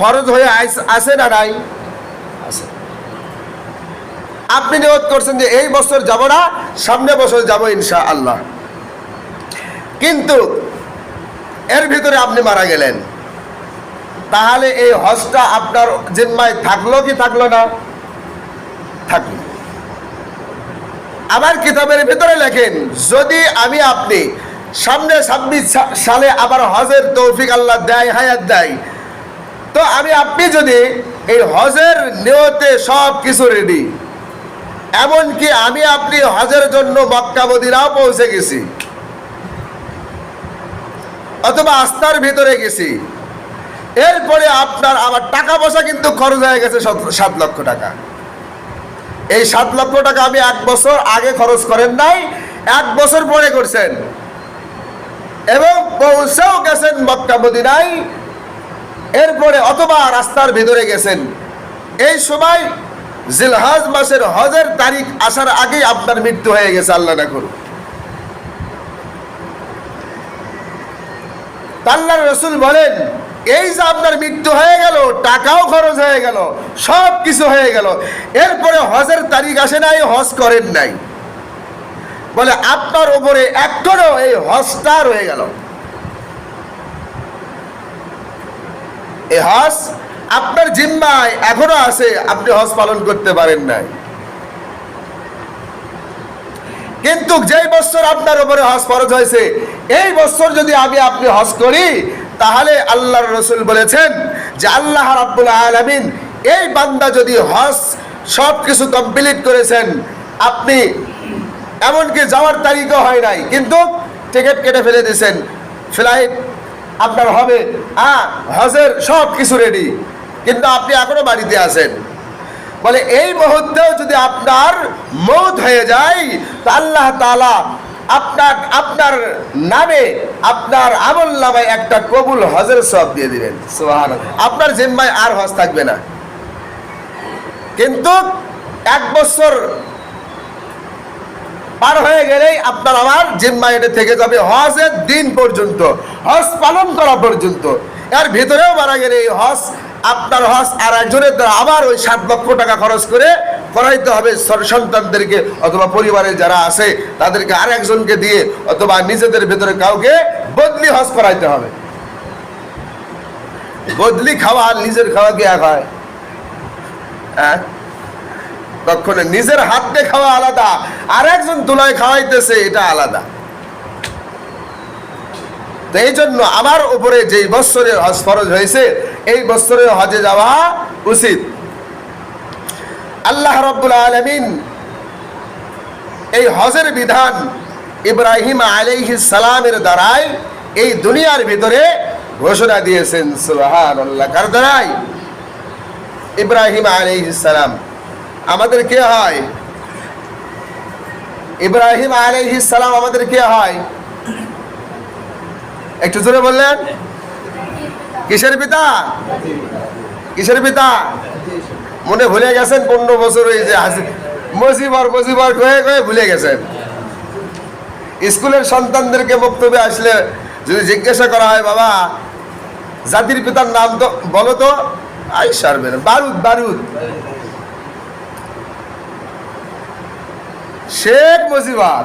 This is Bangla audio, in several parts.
ফরজ হয়ে আছে না নাই? আপনি নিয়োগ করছেন যে এই বছর যাব না, সামনে বছর যাব ইনশা আল্লাহ কিন্তু এর ভিতরে আপনি মারা গেলেন। তাহলে এই হজটা আপনার জিম্মায় থাকল কি থাকল না? থাকল। আবার কিতাবের ভিতরে লেখেন, যদি আমি আপনি সামনে ছাব্বিশ সালে আবার হজের তৌফিক আল্লাহ দেয়, হায়াত দেয় তো আমি, আপনি যদি এই হজের নিয়তে সব কিছু রেডি এমনকি আমি আপনি হজের জন্য মক্কা মদিনাও পৌঁছে গেছি, অথবা আস্থার ভিতরে গেছি, এরপরে আপনার আবার টাকা পয়সা কিন্তু খরচ হয়ে গেছে সাত লক্ষ টাকা। এই সাত লক্ষ টাকা আমি এক বছর আগে খরচ করেন নাই, এক বছর পরে করছেন। এবং পৌঁছেও গেছেন মক্কা মদিনায় এরপরে অথবা রাস্তার ভিতরে গেছেন। এই সময় জিলহাজ মাসের হজের তারিখ আসার আগেই আপনার মৃত্যু হয়ে গেছে, আল্লাহ না করুন আল্লাহর রসুল বলেন, এই যে আপনার মৃত্যু হয়ে গেল, টাকাও খরচ হয়ে গেল, সব কিছু হয়ে গেল। এরপরে হজের তারিখ আসে নাই, হজ করেন নাই। বলে, আপনার উপরে এখনও এই হজটা রয়ে গেল। এই হজ আপনার জিম্মায় এখনও আছে, আপনি হজ পালন করতে পারেন নাই। কিন্তু যেই বছর আপনার উপরে হজ ফরজ হয়েছে, এই বছর যদি আমি আপনি হজ করি, তাহলে আল্লাহর রসুল বলেছেন যে আল্লাহ রাব্বুল আলামিন এই বান্দা যদি হজ সব কিছু কমপ্লিট করেছেন, আপনি এমনকি যাওয়ার তারিখও হয় নাই, কিন্তু টিকিট কেটে ফেলে দিয়েছেন। ফ্লাইট আপনার হবে হ্যাঁ হজের সব কিছু রেডি কিন্তু আপনি এখনও বাড়িতে আছেন। বলে এই মুহূর্তেও যদি আপনার মৌত হয়ে যায় তো আল্লাহ তাআলা আপনার আপনার নামে আপনার আমল নামায় একটা কবুল হজের সব দিয়ে দিবেন। আপনার জিম্মায় আর হজ থাকবে না। কিন্তু এক বছর পার হয়ে গেলেই আপনার আমার জিম্মায় এটা থেকে যাবে। হজের দিন পর্যন্ত, হজ পালন করা পর্যন্ত। এর ভিতরেও মারা গেলে এই হজ, আপনার হজ আর একজনের দ্বারা আবার ওই সাত লক্ষ টাকা খরচ করে করাইতে হবে। সন্তানদেরকে অথবা পরিবারের যারা আছে, তাদেরকে আর একজনকে দিয়ে অথবা নিজেদের ভেতরে কাউকে বদলি হজ করাইতে হবে। বদলি খাওয়া নিজের খাওয়া কি এক হয়? হ্যাঁ? কখনো নিজের হাত খাওয়া আলাদা আর একজন তুলায় খাওয়াইতেছে, এটা আলাদা। এই জন্য আমার উপরে যেই বৎসরে হজ ফরজ হয়েছে, এই বৎসরে হজে যাওয়া উচিত। আল্লাহ রব্বুল আলমিন এই হজের বিধান ইব্রাহিম আলাইহি সালামের দ্বারাই এই দুনিয়ার ভিতরে ঘোষণা দিয়েছেন কার দ্বারাই? ইব্রাহিম আলাইহিস সালাম। আমাদের কে হয়? ইব্রাহিম সালাম আমাদের কে হয়? একটু জোরে বললেন। কিসের পিতা? কিসের পিতা? মনে ভুলে গেছেন পনেরো বছর এই যে হাসি মজিবর মজিবর কয়ে কয়ে ভুলে গেছেন। স্কুলের সন্তানদেরকে বক্তব্যে আসলে যদি জিজ্ঞাসা করা হয়, বাবা, জাতির পিতার নাম তো বলো তো? আই সারবে না। বারুদ বারুদ। শেখ মুজিবার।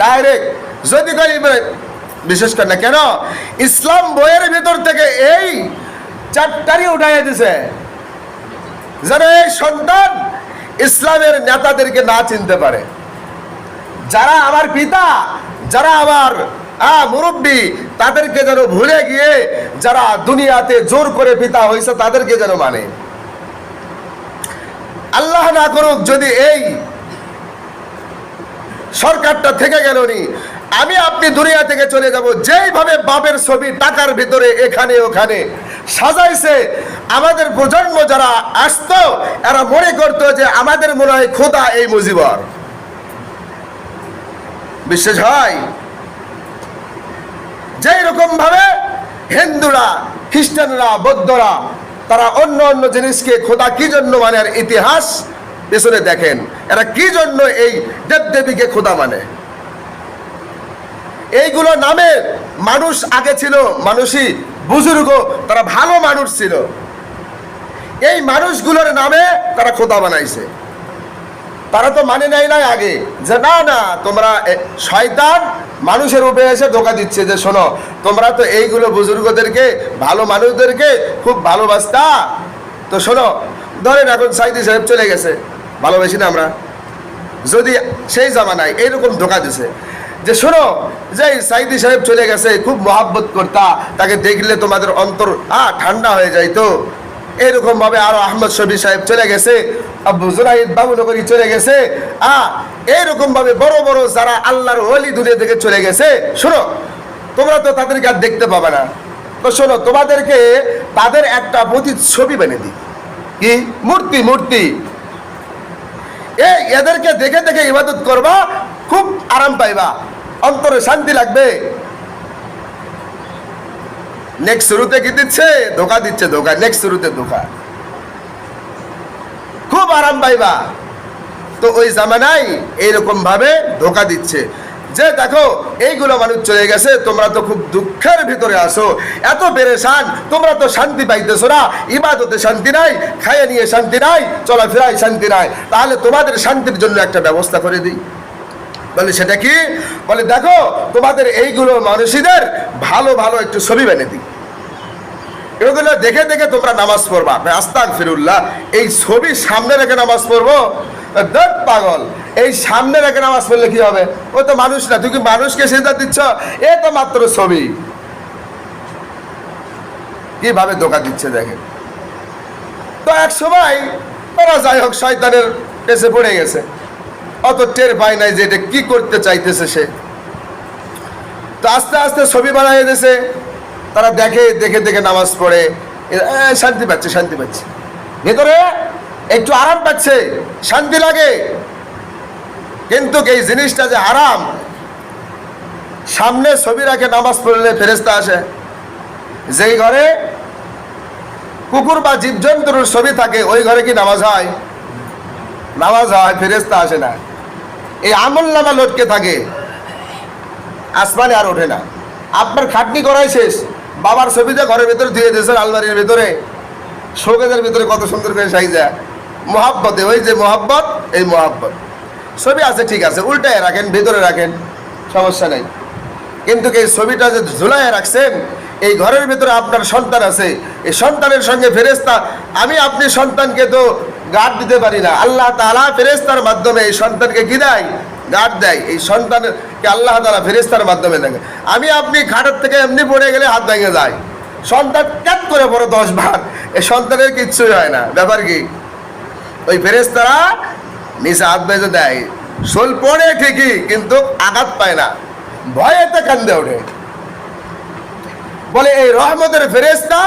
ডাইরেক্ট যদি কই বিশেষ করে না, কেন? ইসলাম বইয়ের ভিতর থেকে এই চারটারই উঠাইয়া দিছে। যেন এই সন্তান ইসলামের নেতাদেরকে না চিনতে পারে। যারা আমার পিতা, যারা আমার মুরব্বী, তাদেরকে যেন ভুলে গিয়ে যারা দুনিয়াতে জোর করে পিতা হয়েছে তাদেরকে যেন মানে। আল্লাহ না করুক, যদি এই সরকারটা থেকে গেল নি আমি আপনি দুনিয়া থেকে চলে যাব, যেইভাবে বাপের ছবি টাকার ভিতরে এখানে ওখানে সাজাইছে, আমাদের প্রজন্ম যারা আসতো, এরা মনে করতো যে আমাদের মনে হয় খোদা এই মুজিবর। বিশ্বাস হয়? যেই রকম ভাবে হিন্দুরা, খ্রিস্টানরা, বৌদ্ধরা তারা অন্য অন্য জিনিসকে খোদা কি জন্য মানে? আর ইতিহাস পেছনে দেখেন। এরা কি জন্য এই দেবদেবীকে খোদা মানে? এইগুলো নামে মানুষ আগে ছিল মানুষই বুজুর্গ, তারা ভালো মানুষ ছিল। এই মানুষগুলোর নামে তারা খোদা বানাইছে। তারা তো মানে নাই নাই আগে। যে না না, তোমরা শয়তান মানুষের উপরে এসে ধোকা দিচ্ছে যে শোনো, তোমরা তো এইগুলো বুজুর্গদেরকে, ভালো মানুষদেরকে খুব ভালোবাসতা। তো শোনো, ধরেন এখন সাইদি সাহেব চলে গেছে, ভালোবাসি না আমরা। যদি সেই জামানায় এইরকম ধোকা দিছে, যে শোনো যে সাইদি সাহেব চলে গেছে, খুব মহাব্বত করতা, তাকে দেখলে তোমাদের অন্তর, আ, ঠান্ডা হয়ে যাইতো। এরকম ভাবে আরও আহমদ শবি সাহেব চলে গেছে আব্বু চলে গেছে। আ এরকম ভাবে বড় বড় যারা আল্লাহর ওলি দুনিয়া থেকে চলে গেছে, শোনো, তোমরা তো তাদেরকে আর দেখতে পাবে না। তো শোনো, তোমাদেরকে তাদের একটা দিই। কি? মূর্তি মূর্তি। এদেরকে দেখে দেখে ইবাদত করবা, খুব আরাম পাইবা। অন্তরে শান্তি লাগবে। নেক্সট শুরুতে কি দিচ্ছে? ধোকা দিচ্ছে ধোকা নেক্সট শুরুতে ধোকা। আরাম পাইবা। তো ওই জামানায় এইরকম ভাবে ধোকা দিচ্ছে। যে দেখো, এইগুলো মানুষ চলে গেছে, তোমরা তো খুব দুঃখের ভিতরে আসো এত পেরেশান, তোমরা তো শান্তি পাইতেছো না। ইবাদতে শান্তি নাই, খাইয়ে নিয়ে শান্তি নাই, চলাফেরায় শান্তি নাই। তাহলে তোমাদের শান্তির জন্য একটা ব্যবস্থা করে দিই। বলে সেটা কি? বলে দেখো, তোমাদের এইগুলো মানুষীদের ভালো ভালো একটু ছবি বেনে দিই। এগুলো দেখে দেখে তোমরা নামাজ পড়বা। আস্তাক ফিরুল্লাহ এই ছবি সামনে রেখে নামাজ পড়ব? দেখ পাগল, এই সামনে রেখে নামাজ পড়লে কি হবে? ও তো মানুষ না তুই কি মানুষকে সেটা দিচ্ছ? এ তো মাত্র ছবি। কীভাবে ধোকা দিচ্ছে দেখে? তো এক সময়, ওরা যাই হোক, শয়তানের পেছে পড়ে গেছে। অত টের পায় নাই যে এটা কি করতে চাইতেছে সে। তো আস্তে আস্তে ছবি বানাই দিয়েছে। তারা দেখে দেখে দেখে নামাজ পড়ে। শান্তি পাচ্ছে শান্তি পাচ্ছে। ভেতরে একটু আরাম পাচ্ছে, শান্তি লাগে। কিন্তু এই জিনিসটা যে আরাম, সামনে ছবি রাখে নামাজ পড়লে ফেরেস্তা আসে। যেই ঘরে কুকুর বা জীবজন্তুর ছবি থাকে, ওই ঘরে কি নামাজ হয়? নামাজ হয় ফেরেস্তা আসে না। এই আমল নামা লটকে থাকে। আসমানে আর ওঠে না। আপনার খাটনি করাই শেষ। বাবার ছবিটা ঘরের ভিতরে ধুয়ে দিয়েছেন আলমারির ভিতরে, শোকেজের ভিতরে কত সুন্দর করে সাইজা। মোহাব্বতে, ওই যে মোহাব্বত, এই মোহাব্বত। ছবি আছে, ঠিক আছে, উল্টায় রাখেন, ভিতরে রাখেন, সমস্যা নেই। কিন্তু এই ছবিটা যে ঝুলায় রাখছেন, এই ঘরের ভিতরে আপনার সন্তান আছে, এই সন্তানের সঙ্গে ফেরেস্তা আমি আপনি সন্তানকে তো গার্ড দিতে পারি না। আল্লাহ তালা ফেরেস্তার মাধ্যমে এই সন্তানকে কি দেয়? গার্ড দেয়, এই সন্তানকে আল্লাহ তালা ফেরেস্তার মাধ্যমে দেখে। আমি আপনি খাটের থেকে এমনি পড়ে গেলে হাত ভেঙে যায়। সন্তান ক্যাট করে পড়ে দশ বার। এই সন্তানের কিচ্ছুই হয় না। ব্যাপার কি? ওই ফেরেস্তারা নিচে হাত বেঁধে দেয়। শোল পড়ে ঠিকই, কিন্তু আঘাত পায় না। ভয়েতে কান্দে ওঠে। বলে, এই রহমতের ফেরেস্তা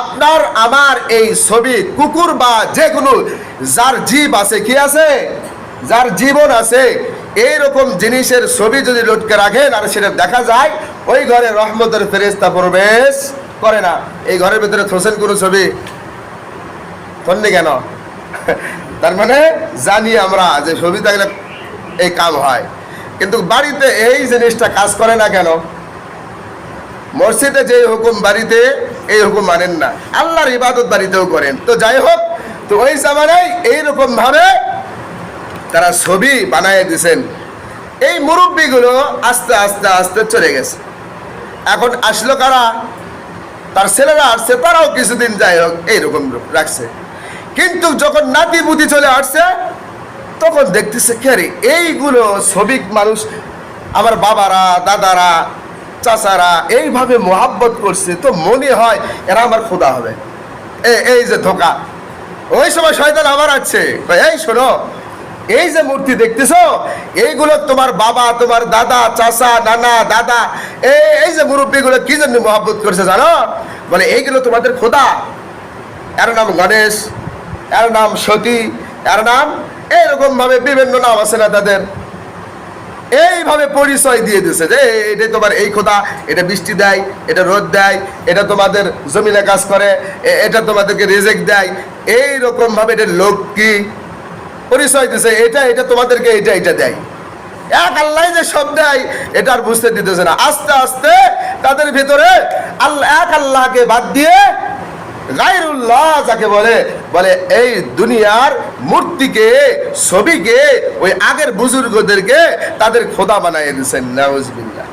আপনার, আমার এই ছবি, কুকুর বা যে কোনো যার জীব আছে, কি আছে? যার জীবন আছে, এইরকম জিনিসের ছবি যদি লটকে রাখেন, আর সেটা দেখা যায়, ওই ঘরে রহমতের ফেরেস্তা প্রবেশ করে না। এই ঘরের ভিতরে থোসেন কোনো ছবি? ধরনি কেন? তার মানে জানি আমরা যে ছবি থাকলে এই কাম হয়। কিন্তু বাড়িতে এই জিনিসটা কাজ করে না কেন? মসজিদে যে হুকুম বাড়িতে, এই হুকুম মানেন না। আল্লাহর ইবাদত বাড়িতেও করেন। তো যাই হোক, তো ওই জামানায় এইরকম ভাবে তারা ছবি বানায় দিছেন। এই মুরব্বীগুলো আস্তে আস্তে আস্তে চলে গেছে। এখন আসলো কারা? তার ছেলেরা আসছে, তারাও কিছুদিন যাই হোক এইরকম রাখছে। কিন্তু যখন নাতি বুদ্ধি চলে আসছে, তখন দেখতেছে কে রে এইগুলো শ্রমিক মানুষ, আমার বাবারা, দাদারা, চাচারা এইভাবে মোহাব্বত করছে। তো মনে হয় এরা আমার খোদা হবে। এই যে ধোকা। ওই সময় শয়তান আবার আছে এই শোনো এই যে মূর্তি দেখতেছো, এইগুলো তোমার বাবা, তোমার দাদা, চাচা, নানা, দাদা, এই যে মুরব্বীগুলো কি জন্য মোহাব্বত করছে জানো? বলে, এইগুলো তোমাদের খোদা। এর নাম গণেশ, এর নাম সতী, এর নাম এইরকম ভাবে বিভিন্ন নাম আছে না তাদের। এইভাবে পরিচয় দিয়ে দিছে যে এটা তোমার এই খোদা, এটা বৃষ্টি দেয়, এটা রোদ দেয়, এটা তোমাদের জমিনে কাজ করে এটা তোমাদেরকে রেজেক্ট দেয়। এই রকম ভাবে এটা লক্ষ্মী পরিচয় দিছে, এটা এটা তোমাদেরকে এটা এটা দেয়। এক আল্লাহ যে সব দেয়, এটা আর বুঝতে দিতেছে না। আস্তে আস্তে তাদের ভিতরে আল্লাহ, এক আল্লাহকে বাদ দিয়ে গায়রুল্লাহ যাকে বলে বলে এই দুনিয়ার মূর্তিকে, ছবিকে, ওই আগের বুজুর্গদেরকে তাদের খোদা বানাই দিচ্ছেন নাউজবিল্লাহ।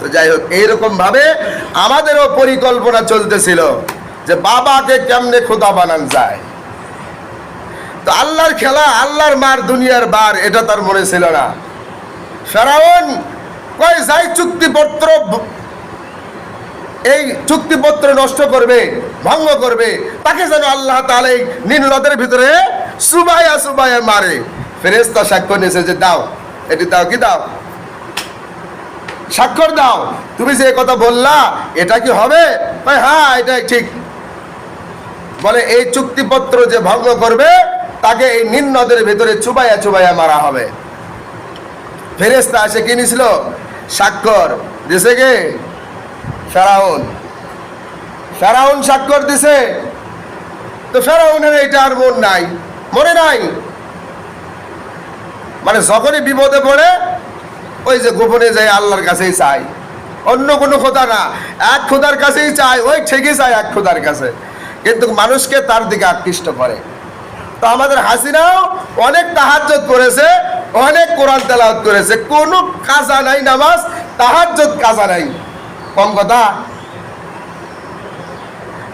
তো যাই হোক এইরকম ভাবে আমাদেরও পরিকল্পনা চলতেছিল যে বাবাকে কেমনে খোদা বানান যায়। তো আল্লাহর খেলা, আল্লাহর মার দুনিয়ার বার, এটা তার মনে ছিল না। ফেরাউন কয়, যাই চুক্তিপত্র এই চুক্তিপত্র নষ্ট করবে, ভঙ্গ করবে, তাকে যেন আল্লাহ এই নীল নদের ভিতরে সুবাইয়া সুবাইয়া মারে। ফেরেস্তা সাক্ষ্য নিয়েছে যে, দাও, এটি দাও, কি দাও? স্বাক্ষর দাও, তুমি যে কথা বললা, এটা কি হবে? হ্যাঁ এটাই ঠিক। বলে, এই চুক্তিপত্র যে ভঙ্গ করবে তাকে এই নীল নদের ভিতরে চুবাইয়া চুবাইয়া মারা হবে। ফেরেস্তা এসে কি নিছিল? স্বাক্ষর। দিছে কে? ফেরাউন। ফেরাউন স্বাক্ষর দিছে। তো ফেরাউনের এটা আর মন নাই, মনে নাই। মানে যখনই বিপদে পড়ে, ওই যে গোপনে যাই আল্লাহর কাছেই চাই অন্য কোনো খোদা না, এক খোদার কাছেই চাই ওই ঠিকই চাই এক খোদার কাছে। কিন্তু মানুষকে তার দিকে আকৃষ্ট করে। তো আমাদের হাসিনাও অনেক তাহাজ্জত করেছে, অনেক কোরআন তেলাওয়াত করেছে। কোনো কাজা নাই, নামাজ তাহাজ্জত কাজা নাই। কম কথা?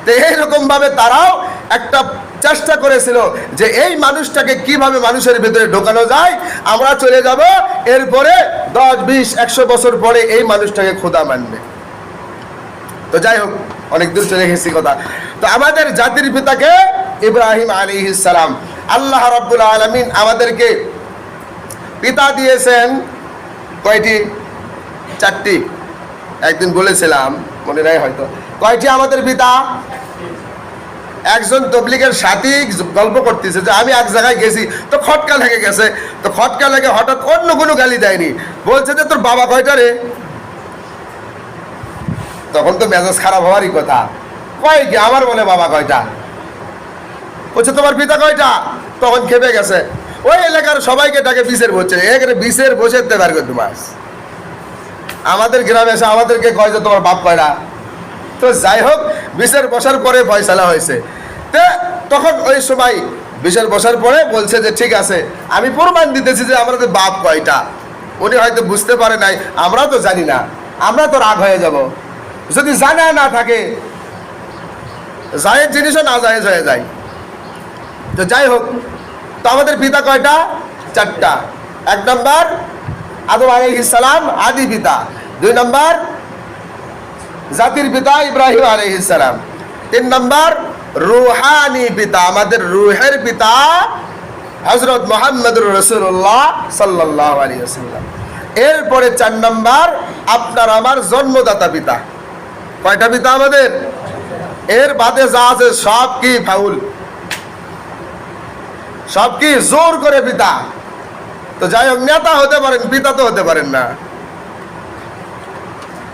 তো এইরকম ভাবে তারাও একটা চেষ্টা করেছিল যে এই মানুষটাকে কীভাবে মানুষের ভিতরে ঢোকানো যায়। আমরা চলে যাব, এরপরে দশ, বিশ, একশো বছর পরে এই মানুষটাকে খোদা মানবে। তো যাই হোক, অনেক দূর চলে গেছি কথা। তো আমাদের জাতির পিতাকে ইব্রাহিম আলী সালাম। আল্লাহ রাব্বুল আলমিন আমাদেরকে পিতা দিয়েছেন কয়টি? চারটি। একদিন বলেছিলাম, মনে নাই হয়তো। কয়টি আমাদের পিতা? একজন তবলিগের সাথী গল্প করতেছে যে আমি এক জায়গায় গেছি, তো খটকা লেগে গেছে। তো খটকা লেগে হঠাৎ অন্য কোনো গালি দেয়নি। বলছে যে, তোর বাবা কয়টা রে? তখন তো মেজাজ খারাপ হওয়ারই কথা। কয় কি? আমার বলে বাবা কয়টা? বলছে, তোমার পিতা কয়টা? তখন খেপে গেছে। ওই এলাকার সবাইকে ডাকে বিষের বসছে এখানে বিষের বসে দেবার করতে মাস আমাদের গ্রামে এসে আমাদেরকে কয় যে, তোমার বাপ কয়টা তো যাই হোক, বিষের বসার পরে ফয়সালা হয়েছে। তো তখন ওই সময় বিষের বসার পরে বলছে যে, ঠিক আছে, আমি প্রমাণ দিতেছি যে আমাদের বাপ কয়টা। উনি হয়তো বুঝতে পারে নাই, আমরা তো জানি না। আমরা তো রাগ হয়ে যাব। যদি জানা না থাকে, জায়েজ জিনিসও না জায়েজ হয়ে যায়। তো যাই হোক, তো আমাদের পিতা কয়টা? চারটা। এক নম্বর, আদম আলাইহিস সালাম, আদি পিতা। দুই নম্বর, জাতির পিতা ইব্রাহিম আলহিসাম তিন নম্বর, রুহানি পিতা, আমাদের রুহের পিতা হজরত মোহাম্মদুর রসুল্লাহ সাল্লাহ আলী এরপরে চার নম্বর, আপনার আমার জন্মদাতা পিতা। কয়টা পিতা আমাদের? এর বাদে যা আছে সব কি ফাউল? সব কি জোর করে পিতা তো যাই হোক নেতা হতে পারেন পিতা তো হতে পারেন না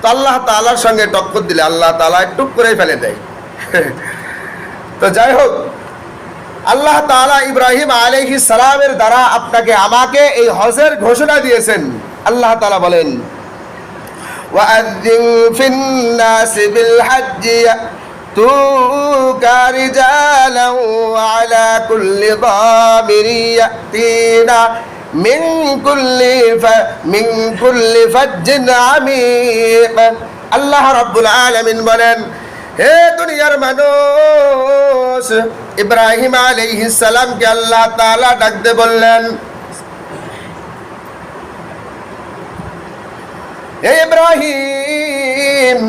তো আল্লাহ তালার সঙ্গে টক্কর দিলে আল্লাহ তালা একটু করে ফেলে দেয় তো যাই হোক আল্লাহ তালা ইব্রাহিম আলহি সালামের দ্বারা আপনাকে আমাকে এই হজের ঘোষণা দিয়েছেন আল্লাহ তালা বলেন وأذن في الناس بالحج يأتوك رجالا وعلى كل ضامر يأتينا من كل ف... من كل فج عميق আল্লাহ রাব্বুল আলামিন বলেন হে দুনিয়ার মানুষ ইব্রাহিম আলাইহিস সালামকে আল্লাহ তাআলা ডাকতে বললেন হে ইব্রাহিম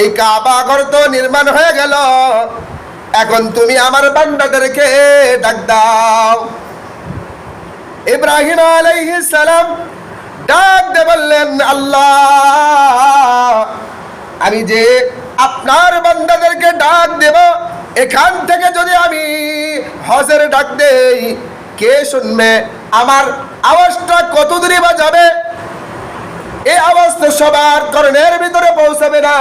এই কাবা ঘর তো নির্মাণ হয়ে গেল। এখন তুমি আমার বান্দাদেরকে ডাক দাও। ইব্রাহিম আলাইহিস সালাম ডাক দে বললেন, আল্লাহ, আমি যে আপনার বান্দাদেরকে ডাক দেব, এখান থেকে যদি আমি হজের ডাক দেই, কে শুনবে? আমার আওয়াজটা কত দূরে বা যাবে? এই তো সবার কর্ণের ভিতরে পৌঁছাবে না।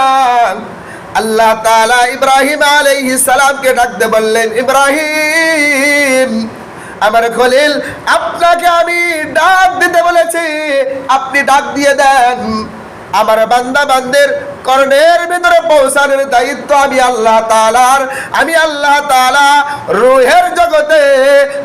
আল্লাহ তালা ইব্রাহিম আলাইহি সালামকে ডাকতে বললেন, ইব্রাহিম, আমার খলিল, আপনাকে আমি ডাক দিতে বলেছি। আপনি ডাক দিয়ে দেন। আমার বান্দা বান্দের কর্ণের ভিতরে পৌঁছানোর দায়িত্ব আমি আল্লাহ তালার আমি আল্লাহ তালা রুহের জগতে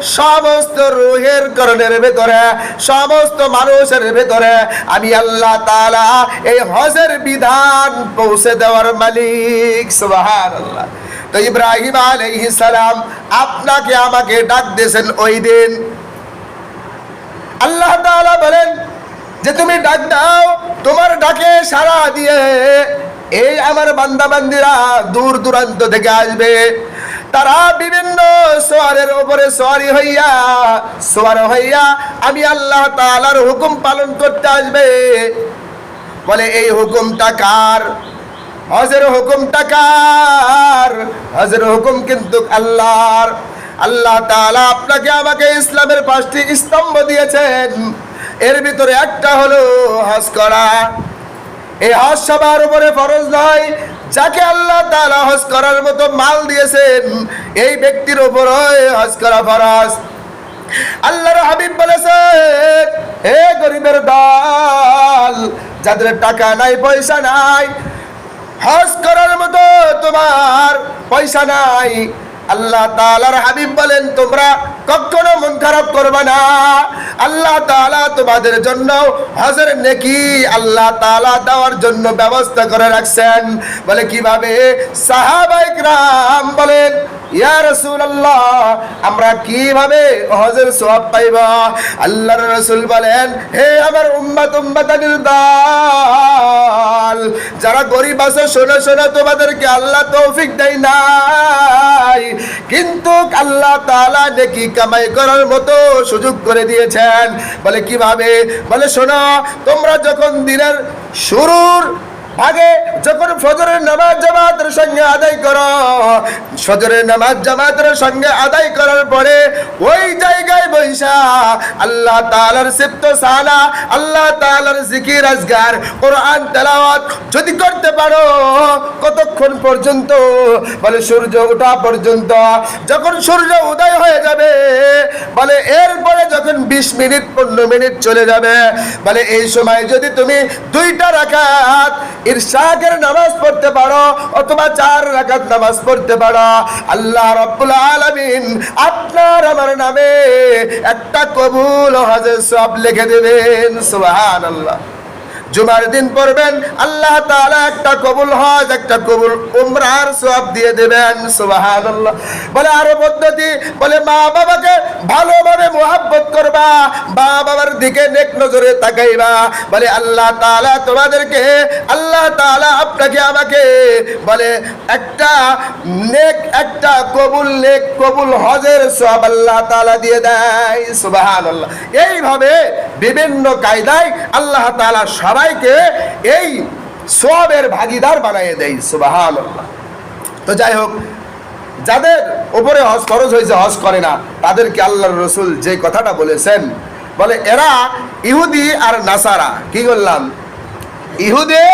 সমস্ত রুহের করণের ভেতরে, সমস্ত মানুষের ভেতরে আমি আল্লাহ তালা এই হজের বিধান পৌঁছে দেওয়ার মালিক সুবাহান আল্লাহ তো ইব্রাহিম আলাইহিস সালাম আপনাকে আমাকে ডাক দিয়েছেন ওই দিন। আল্লাহ তাআলা বলেন যে তুমি ডাক দাও, তোমার ডাকে সাড়া দিয়ে এই আমার বান্দা বান্দিরা দূর দূরান্ত থেকে আসবে। তারা বিভিন্ন সোয়ারের উপরে সোয়ারি হইয়া, সোয়ার হইয়া আমি আল্লাহ তাআলার হুকুম পালন করতে আসবে। বলে, এই হুকুমটা কার? হজের হুকুমটা কার? হজের হুকুম কিন্তু আল্লাহর। আল্লাহ তাআলা আপনাকে আমাকে ইসলামের পাঁচটি স্তম্ভ দিয়েছেন। এর ভিতরে একটা হলো হজ করা। এই হজ সবার উপরে ফরজ নয়। যাকে আল্লাহ তাআলা হজ করার মতো মাল দিয়েছেন, এই ব্যক্তির উপর হজ করা ফরজ। আল্লাহর হাবিব বলেছেন, হে গরিবের দল, যাদের টাকা নাই, পয়সা নাই, হজ করার মতো তোমার পয়সা নাই। আল্লাহ তাআলার হাবিব বলেন, তোমরা কখনো মন খারাপ করবে না। আল্লাহ তালা তোমাদের জন্য হজের নেকি। আল্লাহ তালা দেওয়ার জন্য ব্যবস্থা করে রাখছেন। বলে কীভাবে? সাহাবাইক রাম বলেন আমরা কীভাবে হজের সব পাইব? আল্লাহ রসুল বলেন, হে আমার উম্মত উম্মাতানিল যারা গরিব আছে, শোনো শোনো, তোমাদেরকে আল্লাহ তৌফিক দেয় নাই। কিন্তু আল্লাহ তালা দেখি কামাই করার মতো সুযোগ করে দিয়েছেন। বলে কীভাবে? বলে শোনো তোমরা যখন দিনের শুরুর আগে যখন ফজরের নামাজ জামাতের সঙ্গে আদায় করো, ফজরের নামাজ জামাতের সঙ্গে আদায় করার পরে ওই জায়গায় বৈশা আল্লাহ তাআলার সিফত সালা, আল্লাহ তাআলার জিকির আজগার, কোরআন তেলাওয়াত যদি করতে পারো, কতক্ষণ পর্যন্ত? বলে সূর্য ওঠা পর্যন্ত। যখন সূর্য উদয় হয়ে যাবে, বলে এরপরে বিশ মিনিট, পনেরো মিনিট চলে যাবে। বলে এই সময় যদি তুমি দুইটা রাকাত ইরশাকের নামাজ পড়তে পারো, অথবা চার রাকাত নামাজ পড়তে পারো, আল্লাহ রাব্বুল আলামিন আপনার আমার নামে একটা কবুল হজের সব লিখে দেবেন, সুবহানাল্লাহ। জুমার দিন পড়বেন, আল্লাহ তাআলা একটা কবুল হজ, একটা কবুল উমরার সওয়াব দিয়ে দেবেন, সুবহানাল্লাহ। বলে আরও পদ্ধতি, বলে মা বাবাকে ভালোভাবে মোহাব্বত করবা, মা বাবার দিকে নেক নজরে তাকাইবা। বলে আল্লাহ তাআলা তোমাদেরকে, আল্লাহ তাআলা আপনাকে আমাকে বলে একটা নেক, একটা কবুল নেক, কবুল হজের সওয়াব আল্লাহ তাআলা দিয়ে দেয়, সুবহানাল্লাহ। এইভাবে বিভিন্ন কায়দায় আল্লাহ তাআলা সবাইকে এই সবের ভাগিদার বানিয়ে দেয় সুবাহান তো যাই হোক, যাদের উপরে হজ খরচ হয়েছে, হজ করে না, তাদেরকে আল্লাহর রসুল যে কথাটা বলেছেন, বলে, এরা ইহুদি আর নাসারা। কি করলাম ইহুদে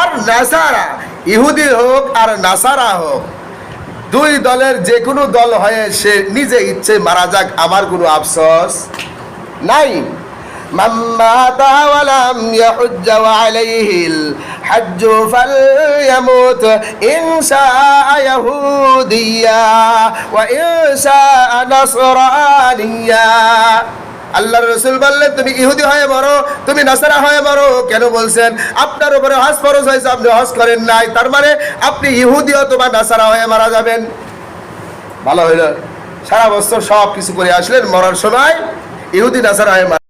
আর নাসারা। ইহুদি হোক আর নাসারা হোক, দুই দলের যে কোনো দল হয়ে সে নিজে ইচ্ছে মারা যাক, আমার কোনো আফসোস নাই। من مات ولم يحج وعليه الحج فليمت إن شاء يهوديا وإن شاء نصرانيا আল্লাহ রসুল বললেন তুমি ইহুদি হয়ে মরো তুমি নাসারা হয়ে মরো কেন বলছেন আপনার উপরে হজ ফরজ হয়েছে আপনি হজ করেন নাই তার মানে আপনি ইহুদি অথবা নাসারা হয়ে মারা যাবেন ভালো হইল সারা বছর সব কিছু করে আসলেন মরার সময় ইহুদি নাসারা হয়ে মারা